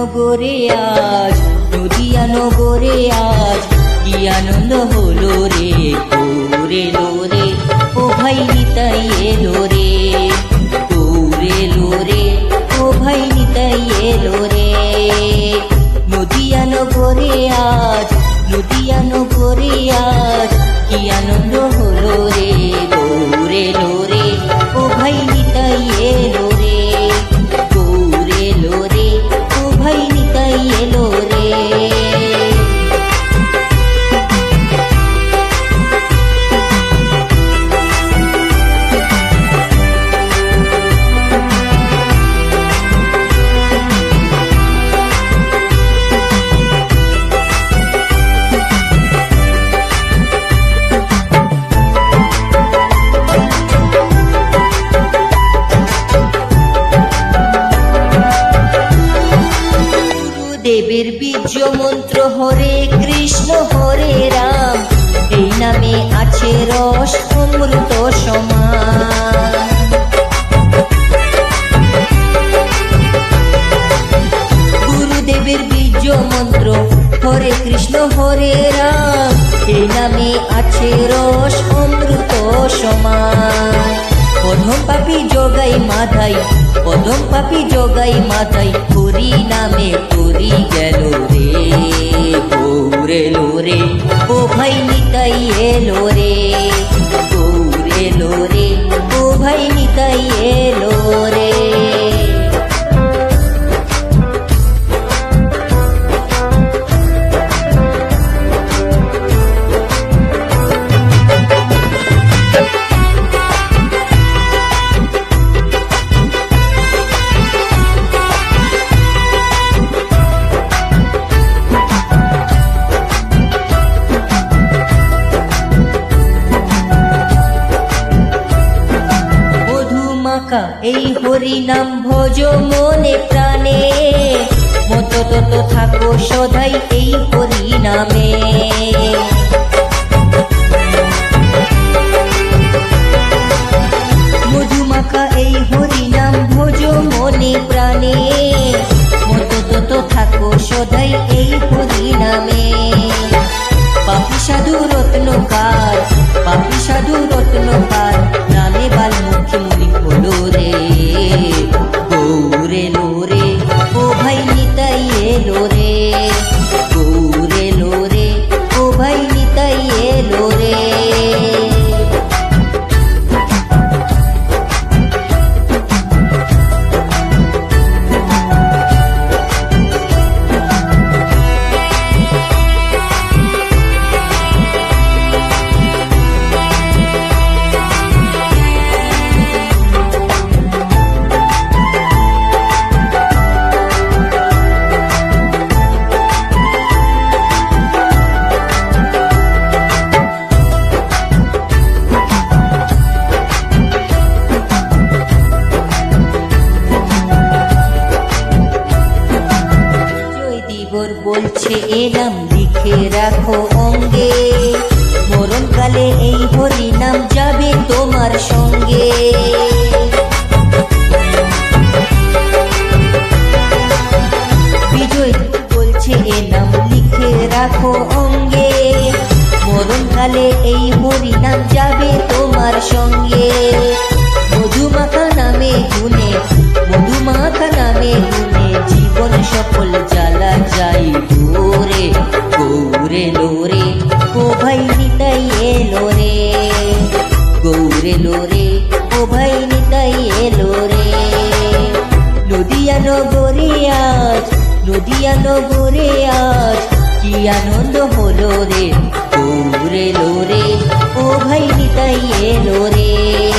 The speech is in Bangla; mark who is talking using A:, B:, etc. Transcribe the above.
A: নগরে আজ, নদিয়া নগরে আজ, কি আনন্দ হলো রে ওরে লোরে ও ভাই নিতাই এলো রে। গুরুদেবের বীর্য মন্ত্র, হরে কৃষ্ণ, হরে রাম এই নামে আছে রস, অমৃত সমান। গুরুদেবের বীর্য মন্ত্র, হরে কৃষ্ণ, হরে রাম এই নামে আছে রস, অমৃত সমান। প্রথম পাপি যোগাই মাথায় প্রথম পাপি যোগাই মাথায় হরি নামে পুরি মধুমাখা এই হরি নাম ভজ মনে প্রাণে। মত তত থাকো সদাই এই হরি নামে মধুমাখা, এই হরি নাম ভজ মনে প্রাণে। মত তত থাকো সদাই জয় বলছে এ নাম লিখে রাখো অঙ্গে। মরণকালে এই হরি নাম যাবে তোমার সঙ্গে। বিজয় বলছে এ নাম লিখে রাখো অঙ্গে। মরণকালে এই হরি নাম যাবে তোমার সঙ্গে। মধুমাখা নামে গুনে মধুমাখা নামে গুনে। জীবন সফল জ্বালা যাই দূরে, গৌরে লোরে ও ভাই নিতাই এলো রে। গৌরে লোরে ও ভাই নিতাই এলো রে। নদিয়া নগরে আজ, নদিয়া নগরে আজ, কি আনন্দ হলো রে। গৌরে লোরে ও ভাই নিতাই এলো রে।